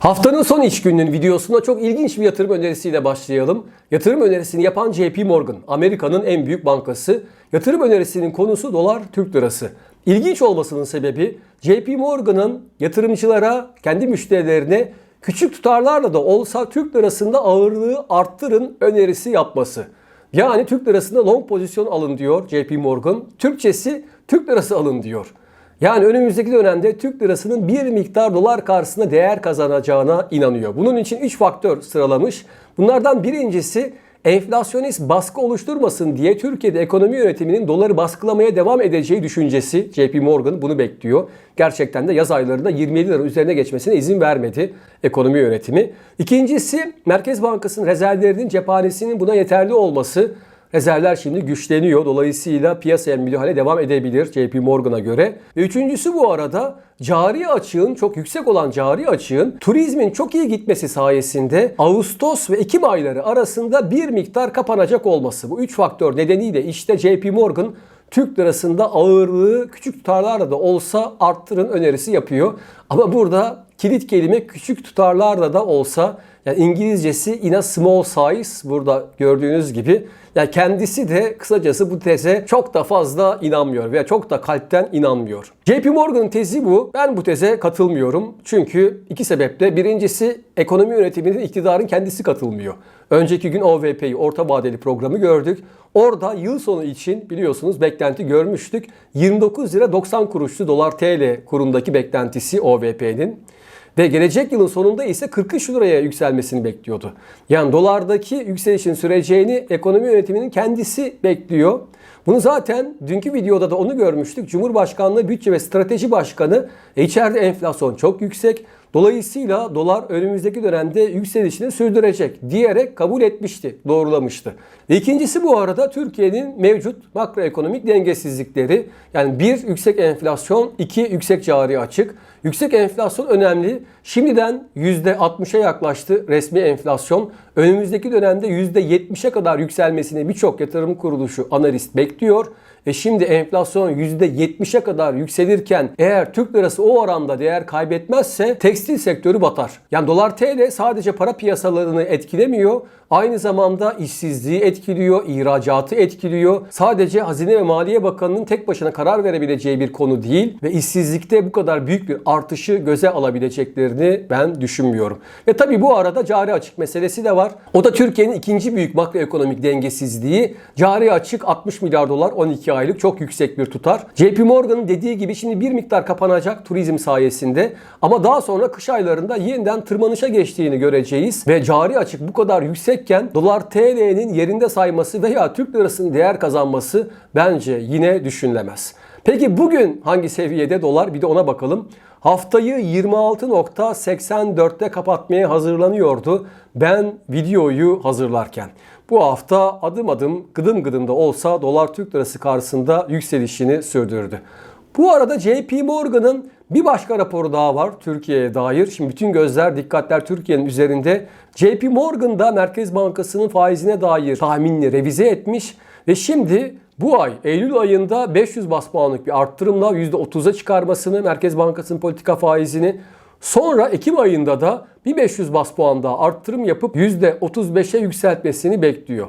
Haftanın son iş gününün videosunda çok ilginç bir yatırım önerisiyle başlayalım. Yatırım önerisini yapan JP Morgan, Amerika'nın en büyük bankası. Yatırım önerisinin konusu dolar Türk lirası. İlginç olmasının sebebi JP Morgan'ın yatırımcılara, kendi müşterilerine küçük tutarlarla da olsa Türk lirasında ağırlığı arttırın önerisi yapması. Yani Türk lirasında long pozisyon alın diyor JP Morgan. Türkçesi Türk lirası alın diyor. Yani önümüzdeki dönemde Türk lirasının bir miktar dolar karşısında değer kazanacağına inanıyor. Bunun için 3 faktör sıralamış. Bunlardan birincisi enflasyonist baskı oluşturmasın diye Türkiye'de ekonomi yönetiminin doları baskılamaya devam edeceği düşüncesi. JP Morgan bunu bekliyor. Gerçekten de yaz aylarında 27 lira üzerine geçmesine izin vermedi ekonomi yönetimi. İkincisi Merkez Bankası'nın rezervlerinin cephanesinin buna yeterli olması. Rezervler şimdi güçleniyor. Dolayısıyla piyasaya müdahale devam edebilir JP Morgan'a göre. Ve üçüncüsü bu arada cari açığın çok yüksek olan cari açığın turizmin çok iyi gitmesi sayesinde Ağustos ve Ekim ayları arasında bir miktar kapanacak olması. Bu üç faktör nedeniyle işte JP Morgan Türk lirasında ağırlığı küçük tutarlarla da olsa arttırın önerisi yapıyor. Ama burada kilit kelime küçük tutarlarla da olsa yani İngilizcesi yine small size burada gördüğünüz gibi. Yani kendisi de kısacası bu teze çok da fazla inanmıyor veya çok da kalpten inanmıyor. JP Morgan'ın tezi bu. Ben bu teze katılmıyorum. Çünkü iki sebeple. Birincisi ekonomi yönetiminin iktidarın kendisi katılmıyor. Önceki gün OVP'yi orta vadeli programı gördük. Orada yıl sonu için biliyorsunuz beklenti görmüştük. 29 lira 90 kuruşlu dolar TL kurundaki beklentisi OVP'nin. Ve gelecek yılın sonunda ise 43 liraya yükselmesini bekliyordu. Yani dolardaki yükselişin süreceğini ekonomi yönetiminin kendisi bekliyor. Bunu zaten dünkü videoda da onu görmüştük. Cumhurbaşkanlığı Bütçe ve Strateji Başkanı içeride enflasyon çok yüksek. Dolayısıyla dolar önümüzdeki dönemde yükselişini sürdürecek diyerek kabul etmişti, doğrulamıştı. İkincisi bu arada Türkiye'nin mevcut makroekonomik dengesizlikleri. Yani bir yüksek enflasyon, iki yüksek cari açık. Yüksek enflasyon önemli. Şimdiden %60'a yaklaştı resmi enflasyon. Önümüzdeki dönemde %70'e kadar yükselmesini birçok yatırım kuruluşu analist bekliyor. E şimdi enflasyon %70'e kadar yükselirken eğer Türk lirası o oranda değer kaybetmezse tekstil sektörü batar. Yani dolar TL sadece para piyasalarını etkilemiyor. Aynı zamanda işsizliği etkiliyor, ihracatı etkiliyor. Sadece Hazine ve Maliye Bakanı'nın tek başına karar verebileceği bir konu değil ve işsizlikte bu kadar büyük bir artışı göze alabileceklerini ben düşünmüyorum. Ve tabii bu arada cari açık meselesi de var. O da Türkiye'nin ikinci büyük makroekonomik dengesizliği. Cari açık 60 milyar dolar 12 aylık çok yüksek bir tutar. JP Morgan'ın dediği gibi şimdi bir miktar kapanacak turizm sayesinde ama daha sonra kış aylarında yeniden tırmanışa geçtiğini göreceğiz ve cari açık bu kadar yüksekken dolar TL'nin yerinde sayması veya Türk lirasının değer kazanması bence yine düşünülemez. Peki bugün hangi seviyede dolar bir de ona bakalım. Haftayı 26.84'te kapatmaya hazırlanıyordu ben videoyu hazırlarken. Bu hafta adım adım gıdım gıdım da olsa dolar Türk lirası karşısında yükselişini sürdürdü. Bu arada JP Morgan'ın bir başka raporu daha var Türkiye'ye dair. Şimdi bütün gözler, dikkatler Türkiye'nin üzerinde. JP Morgan da Merkez Bankası'nın faizine dair tahminini revize etmiş ve şimdi bu ay Eylül ayında 500 bas puanlık bir arttırımla %30'a çıkarmasını Merkez Bankası'nın politika faizini sonra Ekim ayında da bir 500 bas puan daha arttırım yapıp %35'e yükseltmesini bekliyor.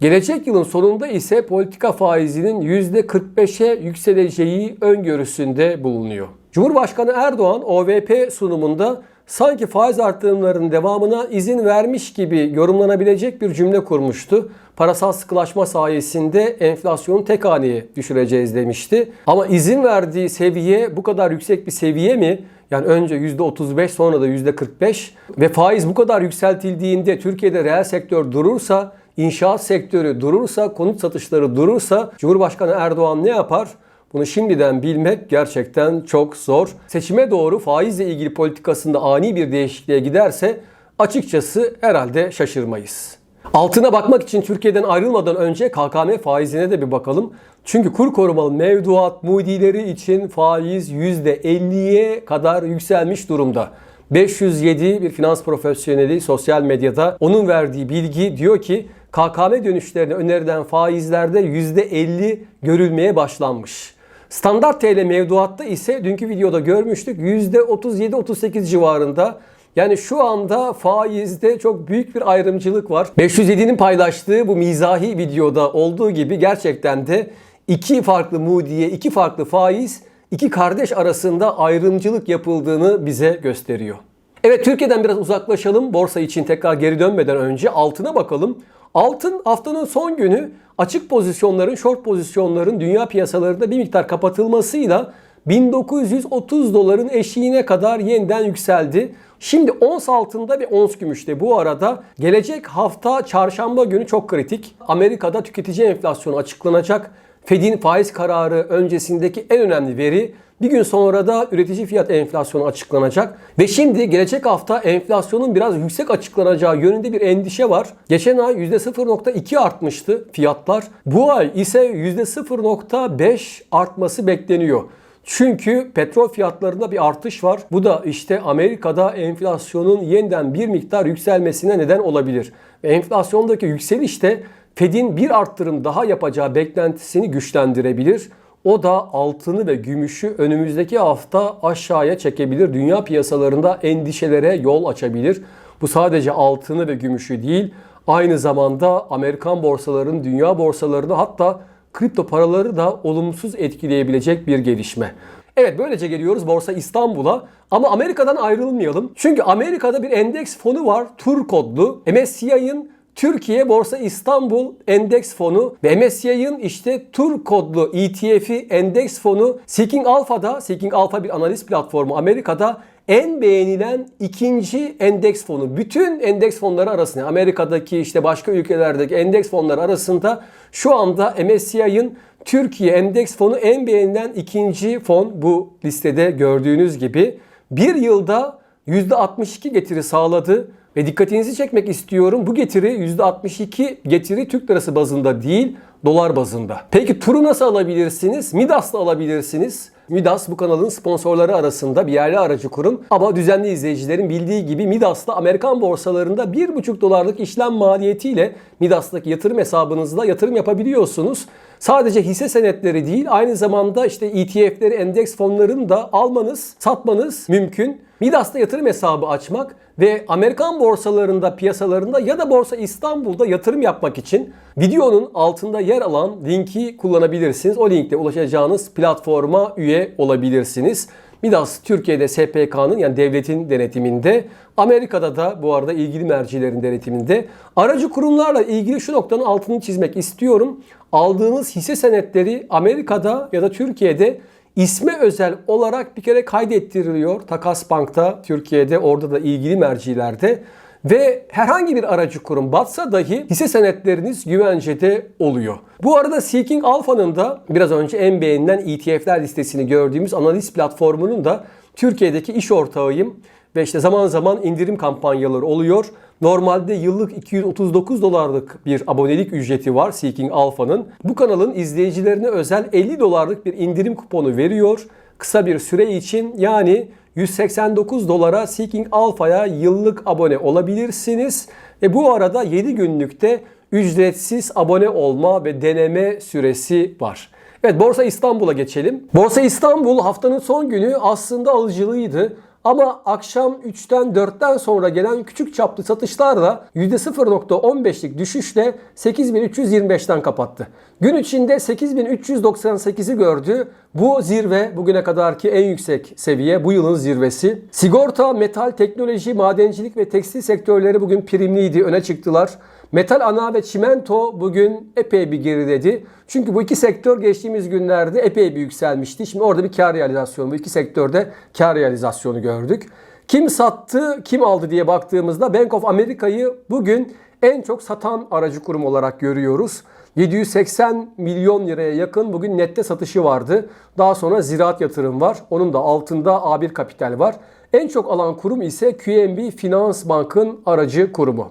Gelecek yılın sonunda ise politika faizinin %45'e yükseleceği öngörüsünde bulunuyor. Cumhurbaşkanı Erdoğan OVP sunumunda sanki faiz arttırımlarının devamına izin vermiş gibi yorumlanabilecek bir cümle kurmuştu. Parasal sıkılaşma sayesinde enflasyonu tek haneye düşüreceğiz demişti. Ama izin verdiği seviye bu kadar yüksek bir seviye mi? Yani önce %35 sonra da %45 ve faiz bu kadar yükseltildiğinde Türkiye'de reel sektör durursa, inşaat sektörü durursa, konut satışları durursa Cumhurbaşkanı Erdoğan ne yapar? Bunu şimdiden bilmek gerçekten çok zor. Seçime doğru faizle ilgili politikasında ani bir değişikliğe giderse açıkçası herhalde şaşırmayız. Altına bakmak için Türkiye'den ayrılmadan önce KKM faizine de bir bakalım. Çünkü kur korumalı mevduat mudileri için faiz %50'ye kadar yükselmiş durumda. 507 bir finans profesyoneli sosyal medyada onun verdiği bilgi diyor ki KKM dönüşlerine önerilen faizlerde %50 görülmeye başlanmış. Standart TL mevduatta ise dünkü videoda görmüştük %37-38 civarında Yani şu anda faizde çok büyük bir ayrımcılık var. 507'nin paylaştığı bu mizahi videoda olduğu gibi gerçekten de iki farklı mudiye, iki farklı faiz, iki kardeş arasında ayrımcılık yapıldığını bize gösteriyor. Evet Türkiye'den biraz uzaklaşalım. Borsa için tekrar geri dönmeden önce altına bakalım. Altın haftanın son günü açık pozisyonların, short pozisyonların dünya piyasalarında bir miktar kapatılmasıyla 1930 doların eşiğine kadar yeniden yükseldi. Şimdi ons altında ve ons gümüşte bu arada gelecek hafta çarşamba günü çok kritik. Amerika'da tüketici enflasyonu açıklanacak. Fed'in faiz kararı öncesindeki en önemli veri bir gün sonra da üretici fiyat enflasyonu açıklanacak. Ve şimdi gelecek hafta enflasyonun biraz yüksek açıklanacağı yönünde bir endişe var. Geçen ay %0.2 artmıştı fiyatlar. Bu ay ise %0.5 artması bekleniyor. Çünkü petrol fiyatlarında bir artış var. Bu da işte Amerika'da enflasyonun yeniden bir miktar yükselmesine neden olabilir. Ve enflasyondaki yükseliş de Fed'in bir arttırım daha yapacağı beklentisini güçlendirebilir. O da altını ve gümüşü önümüzdeki hafta aşağıya çekebilir. Dünya piyasalarında endişelere yol açabilir. Bu sadece altını ve gümüşü değil, aynı zamanda Amerikan borsalarının dünya borsalarını hatta kripto paraları da olumsuz etkileyebilecek bir gelişme. Evet böylece geliyoruz Borsa İstanbul'a ama Amerika'dan ayrılmayalım. Çünkü Amerika'da bir endeks fonu var tur kodlu. MSCI'ın Türkiye Borsa İstanbul Endeks Fonu MSCI'ın işte tur kodlu ETF'i endeks fonu Seeking Alpha'da, Seeking Alpha bir analiz platformu Amerika'da en beğenilen ikinci endeks fonu. Bütün endeks fonları arasında Amerika'daki işte başka ülkelerdeki endeks fonları arasında şu anda MSCI'ın Türkiye Endeks Fonu en beğenilen ikinci fon bu listede gördüğünüz gibi. Bir yılda %62 getiri sağladı. Ve dikkatinizi çekmek istiyorum. Bu getiri %62 getiri Türk lirası bazında değil, dolar bazında. Peki turu nasıl alabilirsiniz? Midas'la alabilirsiniz. Midas bu kanalın sponsorları arasında bir yerli aracı kurum. Ama düzenli izleyicilerin bildiği gibi Midas'ta Amerikan borsalarında 1,5 dolarlık işlem maliyetiyle Midas'taki yatırım hesabınızda yatırım yapabiliyorsunuz. Sadece hisse senetleri değil aynı zamanda işte ETF'leri, endeks fonlarını da almanız, satmanız mümkün. Midas'ta yatırım hesabı açmak ve Amerikan borsalarında, piyasalarında ya da Borsa İstanbul'da yatırım yapmak için videonun altında yer alan linki kullanabilirsiniz. O linkte ulaşacağınız platforma üye olabilirsiniz. Midas Türkiye'de SPK'nın yani devletin denetiminde, Amerika'da da bu arada ilgili mercilerin denetiminde. Aracı kurumlarla ilgili şu noktanın altını çizmek istiyorum. Aldığınız hisse senetleri Amerika'da ya da Türkiye'de isme özel olarak bir kere kaydettiriliyor. Takas Bank'ta, Türkiye'de, orada da ilgili mercilerde. Ve herhangi bir aracı kurum batsa dahi hisse senetleriniz güvencede oluyor. Bu arada Seeking Alpha'nın da biraz önce en beğenilen ETF'ler listesini gördüğümüz analiz platformunun da Türkiye'deki iş ortağıyım. Ve işte zaman zaman indirim kampanyaları oluyor. Normalde yıllık 239 dolarlık bir abonelik ücreti var Seeking Alpha'nın. Bu kanalın izleyicilerine özel 50 dolarlık bir indirim kuponu veriyor. Kısa bir süre için yani 189 dolara Seeking Alpha'ya yıllık abone olabilirsiniz. Ve bu arada 7 günlükte ücretsiz abone olma ve deneme süresi var. Evet Borsa İstanbul'a geçelim. Borsa İstanbul haftanın son günü aslında alıcılıydı. Ama akşam 3'ten 4'ten sonra gelen küçük çaplı satışlarla %0.15'lik düşüşle 8325'ten kapattı. Gün içinde 8398'i gördü. Bu zirve bugüne kadarki en yüksek seviye, bu yılın zirvesi. Sigorta, metal, teknoloji, madencilik ve tekstil sektörleri bugün primliydi, öne çıktılar. Metal ana ve çimento bugün epey bir geriledi. Çünkü bu iki sektör geçtiğimiz günlerde epey bir yükselmişti. Şimdi orada bir kar realizasyonu, bu iki sektörde kar realizasyonu gördük. Kim sattı, kim aldı diye baktığımızda Bank of America'yı bugün en çok satan aracı kurum olarak görüyoruz. 780 milyon liraya yakın bugün nette satışı vardı. Daha sonra ziraat yatırım var. Onun da altında A1 Kapital var. En çok alan kurum ise QNB Finans Bank'ın aracı kurumu.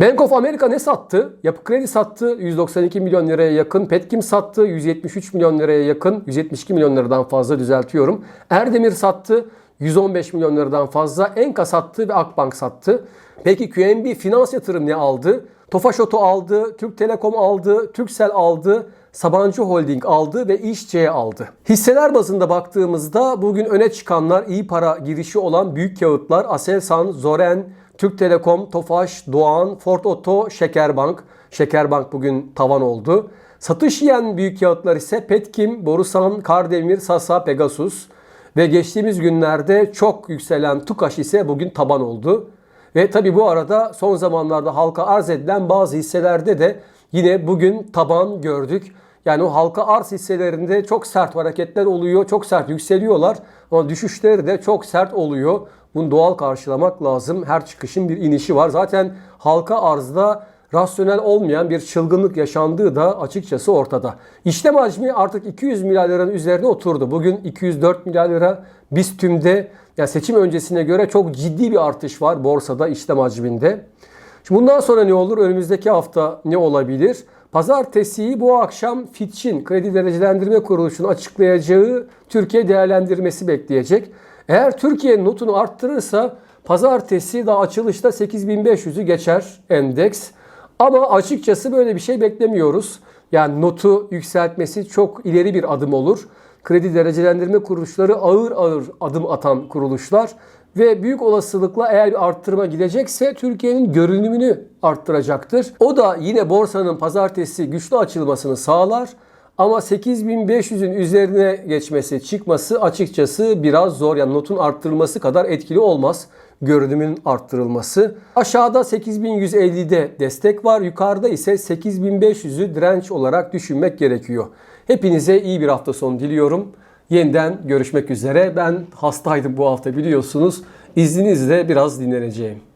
Bank of America ne sattı? Yapı Kredi sattı 192 milyon liraya yakın. Petkim sattı 173 milyon liraya yakın. 172 milyon liradan fazla düzeltiyorum. Erdemir sattı 115 milyon liradan fazla. Enka sattı ve Akbank sattı. Peki QNB Finans Yatırım ne aldı? Tofaş Oto aldı, Türk Telekom aldı, Türksel aldı, Sabancı Holding aldı ve İşçe'ye aldı. Hisseler bazında baktığımızda bugün öne çıkanlar iyi para girişi olan büyük kağıtlar Aselsan, Zoren, Türk Telekom, Tofaş, Doğan, Ford Oto, Şekerbank. Şekerbank bugün tavan oldu. Satış yiyen büyük kağıtlar ise Petkim, Borusan, Kardemir, Sasa, Pegasus. Ve geçtiğimiz günlerde çok yükselen TUKAŞ ise bugün taban oldu. Ve tabi bu arada son zamanlarda halka arz edilen bazı hisselerde de yine bugün taban gördük. Yani o halka arz hisselerinde çok sert hareketler oluyor, çok sert yükseliyorlar ama düşüşleri de çok sert oluyor. Bunu doğal karşılamak lazım. Her çıkışın bir inişi var. Zaten halka arzda rasyonel olmayan bir çılgınlık yaşandığı da açıkçası ortada. İşlem hacmi artık 200 milyar liranın üzerine oturdu. Bugün 204 milyar lira. Biz tümde yani seçim öncesine göre çok ciddi bir artış var borsada işlem hacminde. Şimdi bundan sonra ne olur? Önümüzdeki hafta ne olabilir? Pazartesi bu akşam Fitch'in kredi derecelendirme kuruluşunun açıklayacağı Türkiye değerlendirmesi bekleyecek. Eğer Türkiye notunu arttırırsa pazartesi da açılışta 8500'ü geçer endeks. Ama açıkçası böyle bir şey beklemiyoruz. Yani notu yükseltmesi çok ileri bir adım olur. Kredi derecelendirme kuruluşları ağır ağır adım atan kuruluşlar ve büyük olasılıkla eğer bir arttırma gidecekse Türkiye'nin görünümünü arttıracaktır. O da yine borsanın pazartesi güçlü açılmasını sağlar. Ama 8500'ün üzerine geçmesi, çıkması açıkçası biraz zor. Yani notun arttırılması kadar etkili olmaz görünümün arttırılması. Aşağıda 8150'de destek var. Yukarıda ise 8500'ü direnç olarak düşünmek gerekiyor. Hepinize iyi bir hafta sonu diliyorum. Yeniden görüşmek üzere. Ben hastaydım bu hafta biliyorsunuz. İzninizle biraz dinleneceğim.